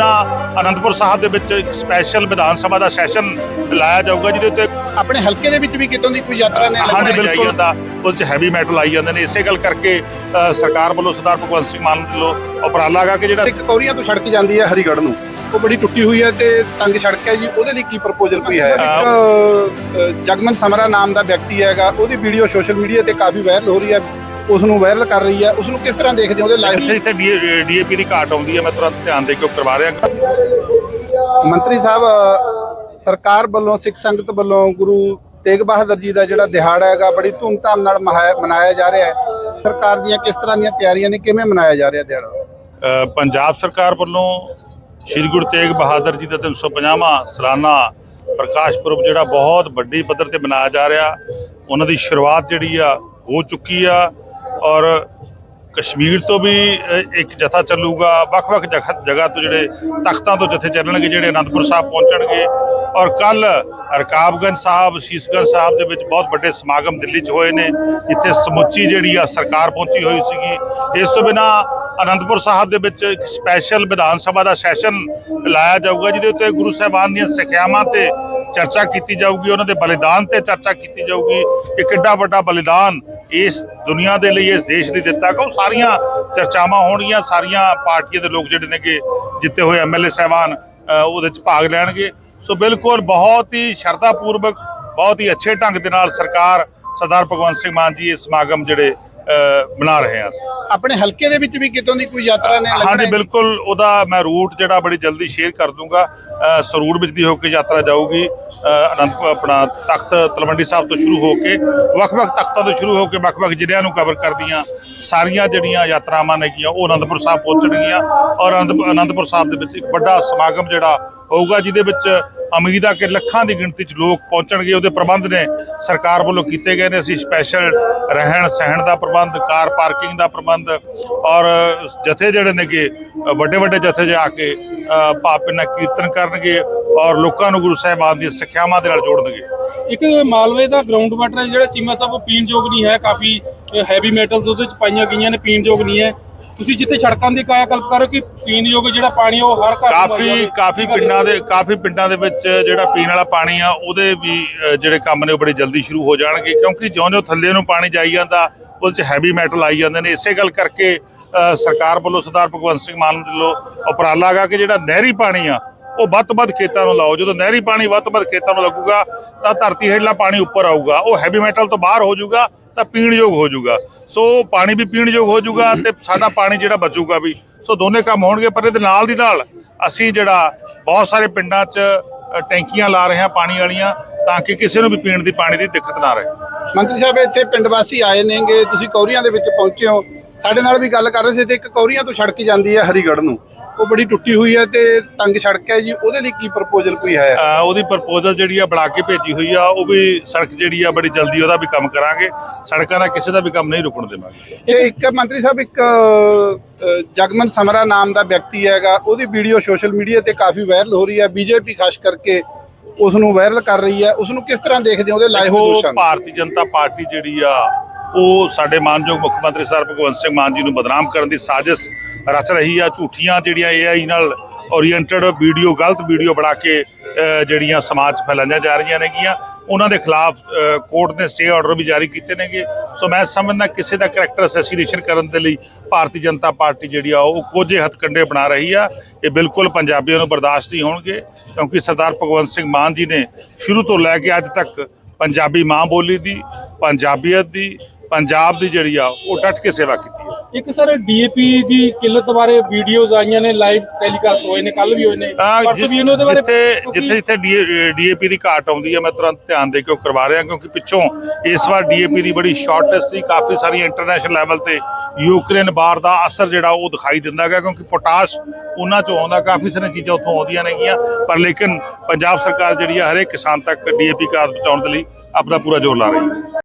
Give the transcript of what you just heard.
ਬਿਨਾ ਅਨੰਦਪੁਰ ਸਾਹਿਬ ਦੇ ਵਿੱਚ ਇੱਕ ਸਪੈਸ਼ਲ ਵਿਧਾਨ ਸਭਾ ਦਾ ਸੈਸ਼ਨ ਲਾਇਆ ਜਾਊਗਾ ਜਿਹਦੇ ਉੱਤੇ ਆਪਣੇ ਹਲਕੇ ਦੇ ਵਿੱਚ ਵੀ ਕਿਤੋਂ ਦੀ ਕੋਈ ਯਾਤਰਾ ਨੇ ਹਾਂਜੀ ਬਿਲਕੁਲ। ਦਾ ਉਹਦੇ ਚ ਹੈਵੀ ਮੈਟਲ ਆਈ ਜਾਂਦੇ ਨੇ। ਇਸੇ ਗੱਲ ਕਰਕੇ ਸਰਕਾਰ ਵੱਲੋਂ ਸਰਦਾਰ ਭਗਵੰਤ ਸਿੰਘ ਮਾਨ ਵੱਲੋਂ ਉਪਰਾਲਾ ਗਾ ਕਿ ਜਿਹੜਾ ਇੱਕ ਕੌਰੀਆਂ ਤੋਂ ਸੜਕ ਜਾਂਦੀ ਹੈ ਹਰੀਗੜ੍ਹ ਨੂੰ। ਉਹ ਬੜੀ ਟੁੱਟੀ ਹੋਈ ਹੈ ਤੇ ਤੰਗ ਸੜਕ ਹੈ ਜੀ। ਉਹਦੇ ਲਈ ਕੀ ਪ੍ਰਪੋਜ਼ਲ ਕੋਈ ਹੈ ਇੱਕ ਜਗਮਨ ਸਮਰਾ ਨਾਮ ਦਾ ਵਿਅਕਤੀ ਹੈਗਾ। ਉਹਦੀ ਵੀਡੀਓ ਸੋਸ਼ਲ ਮੀਡੀਆ ਤੇ ਕਾਫੀ ਵਾਇਰਲ ਹੋ ਰਹੀ ਹੈ ਉਸ ਨੂੰ ਵਾਇਰਲ ਕਰ ਰਹੀ ਹੈ। ਉਸ ਨੂੰ ਕਿਸ ਤਰ੍ਹਾਂ ਦੇਖਦੇ ਹੋ? ਉਹਦੇ ਲਾਈਵ ਇੱਥੇ ਡੀਏਪੀ ਦੀ ਘਾਟ ਆਉਂਦੀ ਹੈ। ਮੈਂ ਤੁਰੰਤ ਧਿਆਨ ਦੇ ਕੇ ਕਰਵਾ ਰਿਹਾ ਮੰਤਰੀ ਸਾਹਿਬ ਸਰਕਾਰ ਵੱਲੋਂ ਸਿੱਖ ਸੰਗਤ ਵੱਲੋਂ ਗੁਰੂ ਤੇਗ ਬਹਾਦਰ ਜੀ ਦਾ ਜਿਹੜਾ ਦਿਹਾੜਾ ਹੈਗਾ ਬੜੀ ਧੂਮਧਾਮ ਨਾਲ ਮਨਾਇਆ ਜਾ ਰਿਹਾ ਹੈ। ਸਰਕਾਰ ਦੀਆਂ ਕਿਸ ਤਰ੍ਹਾਂ ਦੀਆਂ ਤਿਆਰੀਆਂ ਨੇ? ਕਿਵੇਂ ਮਨਾਇਆ ਜਾ ਰਿਹਾ ਦਿਹਾੜਾ? ਪੰਜਾਬ ਸਰਕਾਰ ਵੱਲੋਂ ਸ੍ਰੀ ਗੁਰੂ ਤੇਗ ਬਹਾਦਰ ਜੀ ਦਾ 350ਵਾਂ ਸਾਲਾਨਾ ਪ੍ਰਕਾਸ਼ ਪੁਰਬ ਜਿਹੜਾ ਬਹੁਤ ਵੱਡੀ ਪੱਧਰ ਤੇ ਮਨਾਇਆ ਜਾ ਰਿਹਾ। ਉਹਨਾਂ ਦੀ ਸ਼ੁਰੂਆਤ ਜਿਹੜੀ ਆ ਹੋ ਚੁੱਕੀ ਆ। ਔਰ ਕਸ਼ਮੀਰ ਤੋਂ ਵੀ ਇੱਕ ਜਥਾ ਚੱਲੂਗਾ, ਵੱਖ-ਵੱਖ ਜਗ੍ਹਾ ਜਗ੍ਹਾ ਤੋਂ ਜਿਹੜੇ ਤਖਤਾਂ ਤੋਂ ਜਥੇ ਚੱਲਣਗੇ, ਜਿਹੜੇ ਅਨੰਦਪੁਰ ਸਾਹਿਬ ਪਹੁੰਚਣਗੇ। ਔਰ ਕੱਲ ਰਕਾਬਗੰਜ ਸਾਹਿਬ ਸ਼ੀਸ਼ਗੰਜ ਸਾਹਿਬ ਦੇ ਵਿੱਚ ਬਹੁਤ ਵੱਡੇ ਸਮਾਗਮ ਦਿੱਲੀ 'ਚ ਹੋਏ ਨੇ, ਜਿੱਥੇ ਸਮੁੱਚੀ ਜਿਹੜੀ ਆ ਸਰਕਾਰ ਪਹੁੰਚੀ ਹੋਈ ਸੀਗੀ। ਇਸ ਤੋਂ ਬਿਨਾ ਅਨੰਦਪੁਰ ਸਾਹਿਬ ਦੇ ਵਿੱਚ ਇੱਕ ਸਪੈਸ਼ਲ ਵਿਧਾਨ ਸਭਾ ਦਾ ਸੈਸ਼ਨ ਲਾਇਆ ਜਾਊਗਾ, ਜਿਹਦੇ ਉੱਤੇ ਗੁਰੂ ਸਾਹਿਬਾਨ ਦੀਆਂ ਸਿੱਖਿਆਵਾਂ ਤੇ ਚਰਚਾ ਕੀਤੀ ਜਾਊਗੀ, ਉਹਨਾਂ ਦੇ ਬਲੀਦਾਨ ਤੇ ਚਰਚਾ ਕੀਤੀ ਜਾਊਗੀ। ਕਿ ਕਿੱਡਾ ਵੱਡਾ ਬਲੀਦਾਨ ਇਸ ਦੁਨੀਆ ਦੇ ਲਈ, ਇਸ ਦੇਸ਼ ਲਈ ਦਿੱਤਾ ਕਿ ਸਾਰੀਆਂ ਚਰਚਾਵਾਂ ਹੋਣਗੀਆਂ, ਸਾਰੀਆਂ ਪਾਰਟੀਆਂ ਦੇ ਲੋਕ ਜਿਹੜੇ ਨੇਗੇ, ਜਿੱਤੇ ਹੋਏ ਐਮਐਲਏ ਸਾਹਿਬਾਨ ਉਹਦੇ ਚ ਭਾਗ ਲੈਣਗੇ। ਸੋ ਬਿਲਕੁਲ ਬਹੁਤ ਹੀ ਸ਼ਰਧਾ ਪੂਰਵਕ ਬਹੁਤ ਹੀ ਅੱਛੇ ਢੰਗ ਦੇ ਨਾਲ ਸਰਕਾਰ, ਸਰਦਾਰ ਭਗਵੰਤ ਸਿੰਘ ਮਾਨ ਜੀ ਇਹ ਸਮਾਗਮ ਜਿਹੜੇ ਬਣਾ ਰਹੇ ਆ ਆਪਣੇ ਹਲਕੇ ਦੇ ਵਿੱਚ ਵੀ ਕਿਤੋਂ ਦੀ ਕੋਈ ਯਾਤਰਾ ਨੇ ਹਾਂਜੀ ਲੱਗਣਾ ਹੈ? ਬਿਲਕੁਲ ਉਹਦਾ ਮੈਂ ਰੂਟ ਜਿਹੜਾ ਬੜੀ ਜਲਦੀ ਸ਼ੇਅਰ ਕਰ ਦੂੰਗਾ। ਅ, ਸਰੂਰ ਵਿੱਚ ਦੀ ਹੋ ਕੇ ਯਾਤਰਾ ਜਾਊਗੀ। ਅਨੰਦਪੁਰ ਆਪਣਾ ਤਖਤ ਤਲਵੰਡੀ ਸਾਹਿਬ ਤੋਂ ਸ਼ੁਰੂ ਹੋ ਕੇ ਵੱਖ-ਵੱਖ ਤਖਤਾਂ ਤੋਂ ਸ਼ੁਰੂ ਹੋ ਕੇ ਵੱਖ-ਵੱਖ ਜ਼ਿਲ੍ਹਿਆਂ ਨੂੰ ਕਵਰ ਕਰਦੀਆਂ ਸਾਰੀਆਂ ਜਿਹੜੀਆਂ ਯਾਤਰਾਵਾਂ ਨੇਗੀਆਂ ਉਹ ਅਨੰਦਪੁਰ ਸਾਹਿਬ ਪਹੁੰਚਣਗੀਆਂ। ਔਰ ਅਨੰਦ- ਅਨੰਦਪੁਰ ਸਾਹਿਬ ਦੇ ਵਿੱਚ ਇੱਕ ਵੱਡਾ ਸਮਾਗਮ ਜਿਹੜਾ ਹੋਊਗਾ ਜਿਹਦੇ ਵਿੱਚ ਉਮੀਦ ਆ ਕਿ ਲੱਖਾਂ ਦੀ ਗਿਣਤੀ 'ਚ ਲੋਕ ਪਹੁੰਚਣਗੇ। ਉਹਦੇ ਪ੍ਰਬੰਧ ਨੇ ਸਰਕਾਰ ਵੱਲੋਂ ਕੀਤੇ ਗਏ ਨੇ। ਅਸੀਂ ਸਪੈਸ਼ਲ ਰਹਿਣ ਸਹਿਣ ਦਾ ਪ੍ਰਬੰਧ ਕਾਰ ਪਾਰਕਿੰਗ ਦਾ ਪ੍ਰਬੰਧ ਔਰ ਜਥੇ ਜਿਹੜੇ ਨੇਗੇ ਵੱਡੇ ਵੱਡੇ ਜਥੇ ਜਾ ਕੇ ਅ, ਭਾਪੇ ਨਾਲ ਕੀਰਤਨ ਕਰਨਗੇ ਔਰ ਲੋਕਾਂ ਨੂੰ ਗੁਰੂ ਸਾਹਿਬਾਨ ਦੀਆਂ ਸਿੱਖਿਆਵਾਂ ਦੇ ਨਾਲ ਜੋੜਨਗੇ। ਇੱਕ ਮਾਲਵੇ ਦਾ ਗਰਾਊਂਡ ਵਾਟਰ ਹੈ ਜਿਹੜਾ ਚੀਮਾ ਸਾਹਿਬ ਉਹ ਪੀਣ ਯੋਗ ਨਹੀਂ ਹੈ। ਕਾਫੀ ਹੈਵੀ ਮੈਟਲਸ ਉਹਦੇ ਚ ਪਾਈਆਂ ਗਈਆਂ ਨੇ ਪੀਣ ਯੋਗ ਨਹੀਂ ਹੈ। ਤੁਸੀਂ ਜਿੱਥੇ ਸੜਕਾਂ ਦੀ ਕਾਇਆ ਕਲਪ ਕਰੋ ਕਿ ਪੀਣ ਯੋਗ ਜਿਹੜਾ ਪਾਣੀ ਉਹ ਹਰ ਘਰ ਨੂੰ ਕਾਫੀ ਮੁਹੱਈਆ ਹੋਵੇ। ਕਾਫੀ ਪਿੰਡਾਂ ਦੇ ਕਾਫੀ ਪਿੰਡਾਂ ਦੇ ਵਿੱਚ ਜਿਹੜਾ ਪੀਣ ਵਾਲਾ ਪਾਣੀ ਆ ਉਹਦੇ ਵੀ ਅ, ਜਿਹੜੇ ਕੰਮ ਨੇ ਉਹ ਬੜੇ ਜਲਦੀ ਸ਼ੁਰੂ ਹੋ ਜਾਣਗੇ ਕਿਉਂਕਿ ਜਿਉਂ-ਜਿਉਂ ਥੱਲੇ ਨੂੰ ਪਾਣੀ ਜਾਈ ਜਾਂਦਾ ਉਹਦੇ 'ਚ ਹੈਵੀ ਮੈਟਲ ਆਈ ਜਾਂਦੇ ਨੇ। ਇਸੇ ਗੱਲ ਕਰਕੇ ਅ, ਸਰਕਾਰ ਵੱਲੋਂ ਸਰਦਾਰ ਭਗਵੰਤ ਸਿੰਘ ਮਾਨ ਵੱਲੋਂ ਉਪਰਾਲਾ ਗਾ ਕਿ ਜਿਹੜਾ ਨਹਿਰੀ ਪਾਣੀ ਆ ਉਹ ਵੱਧ ਤੋਂ ਵੱਧ ਖੇਤਾਂ ਨੂੰ ਲਾਓ। ਜਦੋਂ ਨਹਿਰੀ ਪਾਣੀ ਵੱਧ ਤੋਂ ਵੱਧ ਖੇਤਾਂ ਨੂੰ ਲੱਗੂਗਾ ਤਾਂ ਧਰਤੀ ਹੇਠਲਾ ਪਾਣੀ ਉੱਪਰ ਆਊਗਾ। ਉਹ ਹੈਵੀ ਮੈਟਲ ਤੋਂ ਬਾਹਰ ਹੋ ਜਾਊਗਾ ਤਾਂ ਪੀਣਯੋਗ ਹੋ ਜਾਊਗਾ। ਸੋ ਪਾਣੀ ਵੀ ਪੀਣਯੋਗ ਹੋ ਜਾਊਗਾ ਤੇ ਸਾਡਾ ਪਾਣੀ ਜਿਹੜਾ ਬਚੂਗਾ ਵੀ। ਸੋ ਦੋਨੇ ਕੰਮ ਹੋਣਗੇ, ਪਰ ਇਹਦੇ ਨਾਲ ਦੀ ਨਾਲ ਅਸੀਂ ਜਿਹੜਾ ਬਹੁਤ ਸਾਰੇ ਪਿੰਡਾਂ 'ਚ ਟੈਂਕੀਆਂ ਲਾ ਰਹੇ ਹਾਂ ਪਾਣੀ ਵਾਲੀਆਂ, ਤਾਂ ਕਿ ਕਿਸੇ ਨੂੰ ਵੀ ਪੀਣ ਦੀ ਪਾਣੀ ਦੀ ਦਿੱਕਤ ਨਾ ਰਹੇ। ਮੰਤਰੀ ਸਾਹਿਬ, ਇੱਥੇ ਪਿੰਡ ਵਾਸੀ ਆਏ ਨੇਗੇ, ਤੁਸੀਂ ਕੌਰੀਆਂ ਦੇ ਵਿੱਚ ਪਹੁੰਚੇ ਹੋ। ਸਾਡੇ ਨਾਲ ਵੀ ਗੱਲ ਕਰ ਰਹੇ ਸੀ ਤੇ ਇੱਕ ਕੌਰੀਆਂ ਤੋਂ ਸੜਕ ਜਾਂਦੀ ਹੈ ਹਰੀਗੜ੍ਹ ਨੂੰ। ਉਹ ਬੜੀ ਟੁੱਟੀ ਹੋਈ ਹੈ ਤੇ ਤੰਗ ਸੜਕ ਹੈ ਜੀ। ਉਹਦੇ ਲਈ ਕੀ ਪ੍ਰਪੋਜ਼ਲ ਕੋਈ ਹੈ? ਅ, ਉਹਦੀ ਪ੍ਰਪੋਜ਼ਲ ਜਿਹੜੀ ਆ ਬਣਾ ਕੇ ਭੇਜੀ ਹੋਈ ਆ ਉਹ ਵੀ ਸੜਕ ਜਿਹੜੀ ਆ ਬੜੀ ਜਲਦੀ ਉਹਦਾ ਵੀ ਕੰਮ ਕਰਾਂਗੇ। ਸੜਕਾਂ ਦਾ ਕਿਸੇ ਦਾ ਵੀ ਕੰਮ ਨਹੀਂ ਰੁਕਣ ਦੇਵਾਂਗੇ। ਤੇ ਇੱਕ ਮੰਤਰੀ ਸਾਹਿਬ ਇੱਕ ਜਗਮਨ ਸਮਰਾ ਨਾਮ ਦਾ ਵਿਅਕਤੀ ਹੈਗਾ ਉਹਦੀ ਵੀਡੀਓ ਸੋਸ਼ਲ ਮੀਡੀਆ ਤੇ ਕਾਫੀ ਵਾਇਰਲ ਹੋ ਰਹੀ ਹੈ। ਬੀਜੇਪੀ ਖਾਸ ਕਰਕੇ ਉਸ ਨੂੰ ਵਾਇਰਲ ਕਰ ਰਹੀ ਹੈ। ਉਸ ਨੂੰ ਕਿਸ ਤਰ੍ਹਾਂ ਦੇਖਦੇ ਹੋ ਉਹਦੇ ਲਾਏ ਹੋਏ ਦੇਖੋ ਦੋਸ਼ਾਂ ਨੂੰ? ਭਾਰਤੀ ਜਨਤਾ ਪਾਰਟੀ ਜਿਹੜੀ ਆ ਉਹ ਸਾਡੇ ਮਾਨਯੋਗ ਮੁੱਖ ਮੰਤਰੀ ਸਰ ਭਗਵੰਤ ਸਿੰਘ ਮਾਨ ਜੀ ਨੂੰ ਬਦਨਾਮ ਕਰਨ ਦੀ ਸਾਜ਼ਿਸ਼ ਰਚ ਰਹੀ ਆ। ਝੂਠੀਆਂ ਜਿਹੜੀਆਂ ਏਆਈ ਨਾਲ ਓਰੀਐਂਟਡ ਵੀਡੀਓ ਗਲਤ ਵੀਡੀਓ ਬਣਾ ਕੇ ਜਿਹੜੀਆਂ ਸਮਾਜ 'ਚ ਫੈਲਾਈਆਂ ਜਾ ਰਹੀਆਂ ਨੇਗੀਆਂ। ਉਹਨਾਂ ਦੇ ਖਿਲਾਫ ਕੋਰਟ ਨੇ ਸਟੇ ਆਰਡਰ ਵੀ ਜਾਰੀ ਕੀਤੇ ਨੇਗੇ। ਸੋ ਮੈਂ ਸਮਝਦਾ ਕਿਸੇ ਦਾ ਕੈਰੈਕਟਰ ਅਸੈਸੀਨੇਸ਼ਨ ਕਰਨ ਦੇ ਲਈ ਭਾਰਤੀ ਜਨਤਾ ਪਾਰਟੀ ਜਿਹੜੀ ਆ, ਉਹ ਕੋਝੇ ਹੱਥਕੰਡੇ ਬਣਾ ਰਹੀ ਆ। ਇਹ ਬਿਲਕੁਲ ਪੰਜਾਬੀਆਂ ਨੂੰ ਬਰਦਾਸ਼ਤ ਨਹੀਂ ਹੋਣਗੇ, ਕਿਉਂਕਿ ਸਰਦਾਰ ਭਗਵੰਤ ਸਿੰਘ ਮਾਨ ਜੀ ਨੇ ਸ਼ੁਰੂ ਤੋਂ ਲੈ ਕੇ ਅੱਜ ਤੱਕ ਪੰਜਾਬੀ ਮਾਂ ਬੋਲੀ ਦੀ, ਪੰਜਾਬੀਅਤ ਦੀ ਪੰਜਾਬ ਦੀ ਜਿਹੜੀ ਆ ਉਹ ਡਟ ਕੇ ਸੇਵਾ ਕੀਤੀ ਹੈ। ਇੱਕ ਸਰ ਡੀਏਪੀ ਦੀ ਕਿੱਲਤ ਬਾਰੇ ਵੀਡੀਓਜ਼ ਆਈਆਂ ਨੇ ਲਾਈਵ ਟੈਲੀਕਾਸਟ ਹੋਏ ਨੇ ਕੱਲ ਵੀ ਹੋਏ ਨੇ। ਪਰਸੋਂ ਵੀ ਇਹਨਾਂ ਦੇ ਬਾਰੇ ਜਿੱਥੇ ਜਿੱਥੇ ਜਿੱਥੇ ਡੀਏਪੀ ਦੀ ਘਾਟ ਆਉਂਦੀ ਹੈ ਮੈਂ ਤੁਰੰਤ ਧਿਆਨ ਦੇ ਕੇ ਉਹ ਕਰਵਾ ਰਿਹਾ ਕਿਉਂਕਿ ਪਿੱਛੋਂ ਇਸ ਵਾਰ ਡੀਏਪੀ ਦੀ ਬੜੀ ਸ਼ਾਰਟੇਜ ਸੀ ਕਾਫੀ ਸਾਰੀਆਂ ਇੰਟਰਨੈਸ਼ਨਲ ਲੈਵਲ ਤੇ ਯੂਕਰੇਨ ਬਾਰ ਦਾ ਅਸਰ ਜਿਹੜਾ ਉਹ ਦਿਖਾਈ ਦਿੰਦਾ ਹੈਗਾ ਕਿਉਂਕਿ ਪੋਟਾਸ਼ ਉਹਨਾਂ ਚੋਂ ਆਉਂਦਾ ਕਾਫੀ ਸਾਰੀਆਂ ਚੀਜ਼ਾਂ ਉੱਥੋਂ ਆਉਂਦੀਆਂ ਨੇਗੀਆਂ ਪਰ ਲੇਕਿਨ ਪੰਜਾਬ ਸਰਕਾਰ ਜਿਹੜੀ ਆ ਹਰੇਕ ਕਿਸਾਨ ਤੱਕ ਡੀਏਪੀ ਕਾਰਡ ਪਹੁੰਚਾਉਣ ਦੇ ਲਈ ਆਪਣਾ ਪੂਰਾ ਜ਼ੋਰ ਲਾ ਰਹੀ ਹੈ।